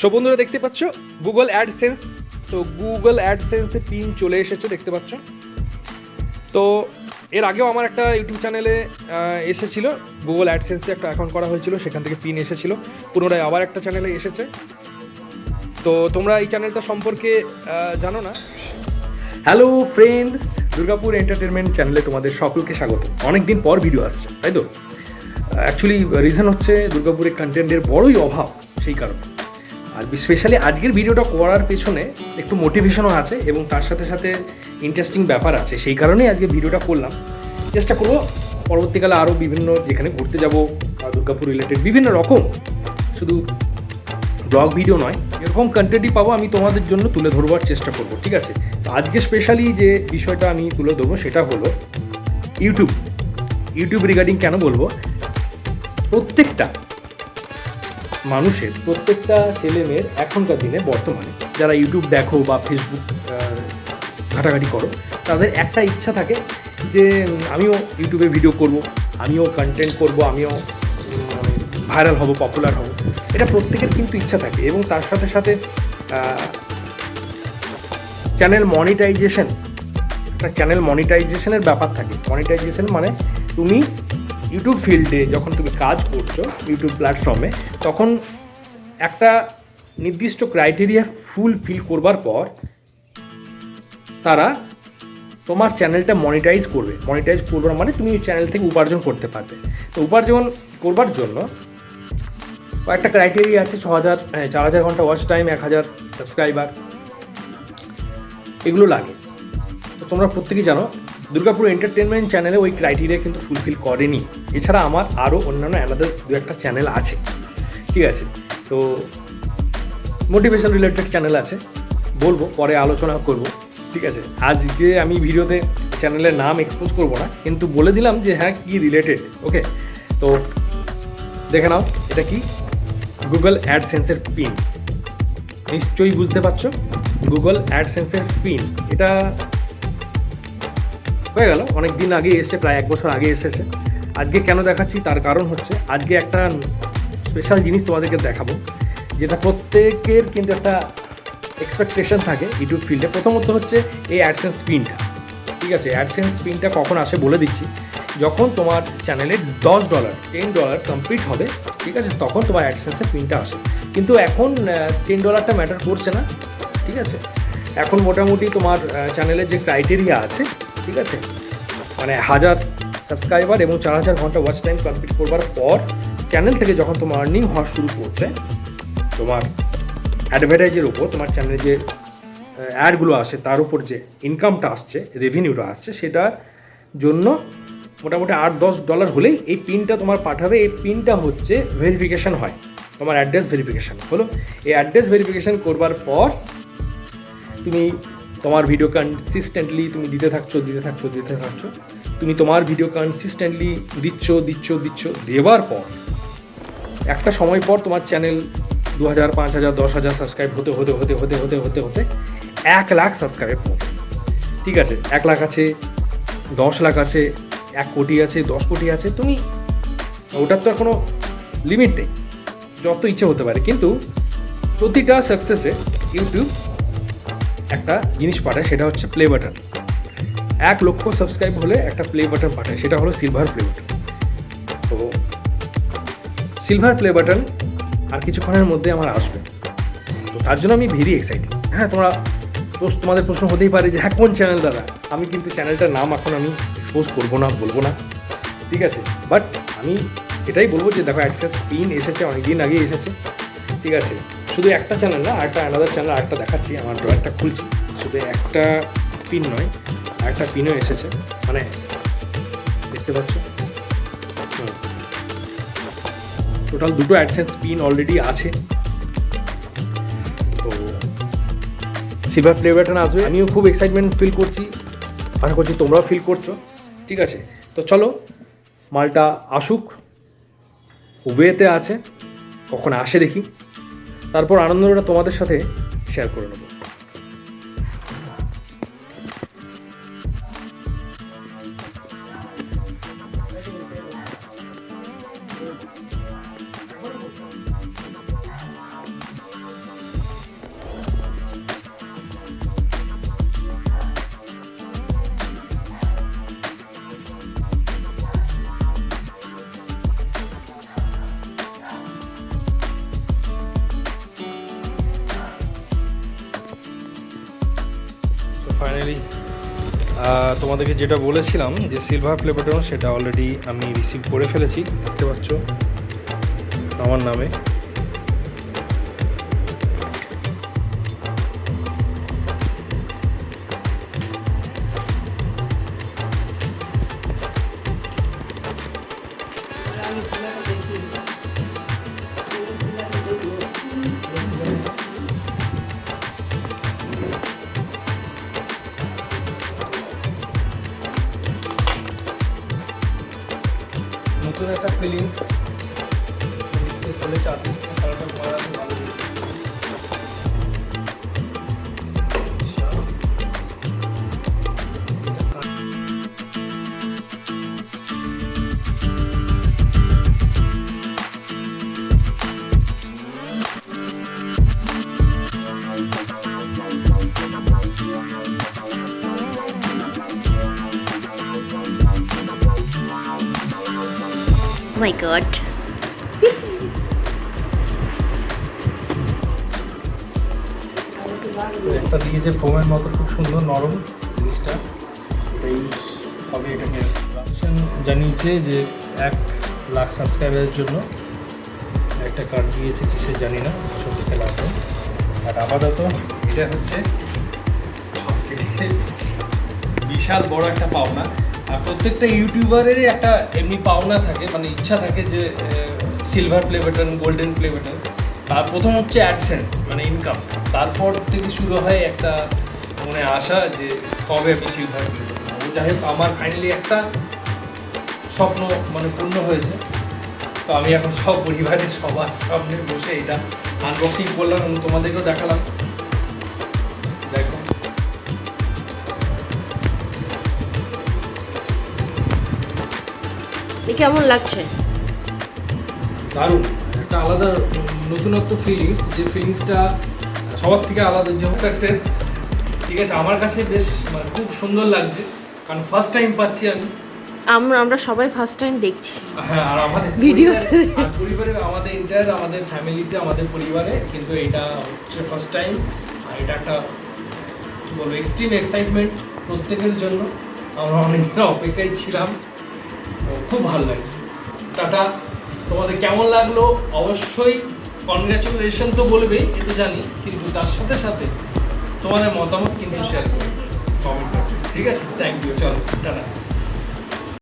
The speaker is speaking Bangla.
সো বন্ধুরা, দেখতে পাচ্ছ? গুগল অ্যাডসেন্স তো গুগল অ্যাডসেন্সে পিন চলে এসেছে, দেখতে পাচ্ছ? তো এর আগেও আমার একটা ইউটিউব চ্যানেলে এসেছিল। গুগল অ্যাডসেন্সে একটা অ্যাকাউন্ট করা হয়েছিল, সেখান থেকে পিন এসেছিল। পুনরায় আবার একটা চ্যানেলে এসেছে। তো তোমরা এই চ্যানেলটা সম্পর্কে জানো না? হ্যালো ফ্রেন্ডস দুর্গাপুর এন্টারটেনমেন্ট চ্যানেলে তোমাদের সকলকে স্বাগত। অনেকদিন পর ভিডিও আসছে, তাই তো? অ্যাকচুয়ালি রিজন হচ্ছে দুর্গাপুরে কন্টেন্টের বড়ই অভাব, সেই কারণে। আর স্পেশালি আজকের ভিডিওটা করার পেছনে একটু মোটিভেশনও আছে এবং তার সাথে সাথে ইন্টারেস্টিং ব্যাপার আছে। সেই কারণেই আজকে ভিডিওটা করলাম। চেষ্টা করব পরবর্তীকালে আরও বিভিন্ন যেখানে ঘুরতে যাব দুর্গাপুর রিলেটেড বিভিন্ন রকম, শুধু ব্লগ ভিডিও নয়, এরকম কন্টেন্টই পাবো আমি তোমাদের জন্য তুলে ধরবার চেষ্টা করব, ঠিক আছে? তো আজকে স্পেশালি যে বিষয়টা আমি তুলে ধরবো সেটা হলো ইউটিউব ইউটিউব রিগার্ডিং কেন বলব? প্রত্যেকটা মানুষের, প্রত্যেকটা ছেলে মেয়ের এখনকার দিনে বর্তমানে, যারা ইউটিউব দেখো বা ফেসবুক ঘাটাঘাটি করো, তাদের একটা ইচ্ছা থাকে যে আমিও ইউটিউবে ভিডিও করব, আমিও কন্টেন্ট করব, আমিও ভাইরাল হব পপুলার হব। এটা প্রত্যেকের কিন্তু ইচ্ছা থাকে এবং তার সাথে সাথে চ্যানেল মনিটাইজেশন একটা চ্যানেল মনিটাইজেশনের ব্যাপার থাকে। মনিটাইজেশন মানে তুমি ইউটিউব ফিল্ডে যখন তুমি কাজ করছ ইউটিউব প্ল্যাটফর্মে তখন একটা নির্দিষ্ট ক্রাইটেরিয়া ফুল ফিল করবার পর তারা তোমার চ্যানেলটা মনিটাইজ করবে। মনিটাইজ করবার মানে তুমি ওই চ্যানেল থেকে উপার্জন করতে পারবে। তো উপার্জন করবার জন্য কয়েকটা ক্রাইটেরিয়া আছে, ছ হাজার চার হাজার ঘণ্টা ওয়াচ টাইম এক হাজার সাবস্ক্রাইবার এগুলো লাগে। তো তোমরা প্রত্যেকেই জানো দুর্গাপুর এন্টারটেনমেন্ট চ্যানেলে ওই ক্রাইটেরিয়া কিন্তু ফুলফিল করেনি। এছাড়া আমার আরও অন্যান্য আলাদা দু একটা চ্যানেল আছে। ঠিক আছে? তো মোটিভেশন রিলেটেড চ্যানেল আছে। বলব, পরে আলোচনা করব। ঠিক আছে? আজকে আমি ভিডিওতে চ্যানেলের নাম এক্সপোজ করব না, কিন্তু বলে দিলাম যে হ্যাঁ কী রিলেটেড ওকে তো দেখে নাও, এটা কি? গুগল অ্যাডসেন্সের পিন নিশ্চয়ই বুঝতে পারছ? গুগল অ্যাডসেন্সের পিন এটা হয়ে গেল। অনেক দিন আগে এসেছে, প্রায় এক বছর আগে এসেছে। আজকে কেন দেখাচ্ছি? তার কারণ হচ্ছে, আজকে একটা স্পেশাল জিনিস তোমাদেরকে দেখাবো, যেটা প্রত্যেকের কিন্তু একটা এক্সপেকটেশন থাকে ইউটিউব ফিল্ডে প্রথমত হচ্ছে এই অ্যাডসেন্স পিনটা ঠিক আছে? অ্যাডসেন্স পিনটা কখন আসে বলে দিচ্ছি। যখন তোমার চ্যানেলে দশ ডলার টেন ডলার কমপ্লিট হবে, ঠিক আছে? তখন তোমার অ্যাডসেন্সের পিনটা আসে। কিন্তু এখন টেন ডলারটা ম্যাটার করছে না, ঠিক আছে? এখন মোটামুটি তোমার চ্যানেলের যে ক্রাইটেরিয়া আছে ঠিক আছে? মানে হাজার সাবস্ক্রাইবার এবং চার হাজার ঘণ্টা ওয়াচ টাইম কমপ্লিট করবার পর চ্যানেল থেকে যখন তোমার আর্নিং হওয়া শুরু করছে, তোমার অ্যাডভার্টাইজের উপর, তোমার চ্যানেলে যে অ্যাডগুলো আসে, তার উপর যে ইনকামটা আসছে রেভিনিউটা আসছে, সেটার জন্য মোটামুটি আট দশ ডলার হলেই এই পিনটা তোমার পাঠাবে। এই পিনটা হচ্ছে ভেরিফিকেশন হয়। তোমার অ্যাড্রেস ভেরিফিকেশন হলো এই অ্যাড্রেস ভেরিফিকেশান করবার পর তুমি তোমার ভিডিও কনসিস্টেন্টলি তুমি দিতে থাকছো দিতে থাকছো দিতে থাকছো। তুমি তোমার ভিডিও কনসিস্টেন্টলি দিচ্ছ দিচ্ছ দিচ্ছ। দেওয়ার পর, একটা সময় পর তোমার চ্যানেল দু হাজার পাঁচ হাজার দশ হাজার সাবস্ক্রাইব হতে হতে হতে হতে হতে হতে হতে এক লাখ সাবস্ক্রাইব ঠিক আছে, এক লাখ আছে, দশ লাখ আছে, এক কোটি আছে, দশ কোটি আছে। তুমি, ওটার তো আর কোনো লিমিট নেই। যত ইচ্ছে হতে পারে। কিন্তু প্রতিটা সাকসেসে ইউটিউব একটা জিনিস পাঠায়, সেটা হচ্ছে প্লে বাটন এক লক্ষ সাবস্ক্রাইব হলে একটা প্লে বাটন পাঠায়, সেটা হলো সিলভার প্লে বাটন তো সিলভার প্লে বাটন আর কিছুক্ষণের মধ্যে আমার আসবে। তো তার জন্য আমি ভেরি এক্সাইটেড হ্যাঁ তোমরা তোমাদের প্রশ্ন হতেই পারে যে হ্যাঁ কোন চ্যানেল দাদা? আমি কিন্তু চ্যানেলটার নাম এখন আমি এক্সপোজ করব না, বলব না। ঠিক আছে? বাট আমি এটাই বলব যে, দেখো অ্যাক্সেস পিন এসেছে অনেক দিন আগে এসেছে। ঠিক আছে? শুধু একটা চ্যানেল না, আরেকটা আলাদা চ্যানেল আরেকটা দেখাচ্ছি, আমার ড্রয়ারটা খুলছি। শুধু একটা পিন নয়, আরেকটা পিনও এসেছে। মানে দেখতে পাচ্ছ? টোটাল দুটো অ্যাডসেন্স পিন অলরেডি আছে। তো সিলভার প্লে বাটন আসবে। আমিও খুব এক্সাইটমেন্ট ফিল করছি। আশা করছি তোমরাও ফিল করছ। ঠিক আছে? তো চলো, মালটা আসুক। ওয়েতে আছে। কখন আসে দেখি। তারপর আনন্দটা তোমাদের সাথে শেয়ার করে নেব। তোমাদেরকে যেটা বলেছিলাম যে সিলভার প্লে সেটা অলরেডি আমি রিসিভ করে ফেলেছি, দেখতে পাচ্ছ? আমার নামে। একটা ফিলিংস চলে চারদিন My god. একটা দিয়েছে ফোমের মতো খুব সুন্দর নরম জিনিসটা, এটা ইউজ হবে এটাকে জানিয়েছে যে এক লাখ সাবস্ক্রাইবারের জন্য একটা কার্ড দিয়েছে কিসের জানি না, সত্যি খেলা আছে। আর আপাতত এটা হচ্ছে বিশাল বড় একটা পাওনা। আর প্রত্যেকটা ইউটিউবারেরই একটা এমনি পাওনা থাকে মানে ইচ্ছা থাকে যে silver play button golden play button তার প্রথম হচ্ছে অ্যাডসেন্স মানে ইনকাম তারপর থেকে শুরু হয় একটা মনে আশা যে কবে আমি সিলভার প্লে বাটন যাই হোক, আমার ফাইনালি একটা স্বপ্ন মানে পূর্ণ হয়েছে। তো আমি এখন সব পরিবারের সবার সামনে বসে এটা আনবক্সিং করলাম এবং তোমাদেরকেও দেখালাম। এ কেমন লাগছে? দারুণ। একটা আলাদা নতুনত্ব ফিলিংস যে ফিলিংসটা সবার থেকে আলাদা যে সাকসেস ঠিক আছে? আমার কাছে বেশ মানে খুব সুন্দর লাগছে। কারণ ফার্স্ট টাইম পাচ্ছি আমি। আমরা আমরা সবাই ফার্স্ট টাইম দেখছি। হ্যাঁ আর আমাদের ভিডিওতে। পরিবারে- আমাদের এন্টায়ার আমাদের ফ্যামিলিতে আমাদের পরিবারে কিন্তু এটা হচ্ছে ফার্স্ট টাইম আর এটা একটা কি বলব এক্সট্রিম এক্সাইটমেন্ট প্রত্যেকের জন্য। আমরা অনেকদিন অপেক্ষায় ছিলাম। খুব ভালো লাগছে। টাটা, তোমাদের কেমন লাগল? অবশ্যই কনগ্রাচুলেশন তো বলবেই এটা জানি, কিন্তু তার সাথে সাথে তোমাদের মতামত কিন্তু শেয়ার করবে কমেন্ট ঠিক আছে? থ্যাংক ইউ চলো, টাটা।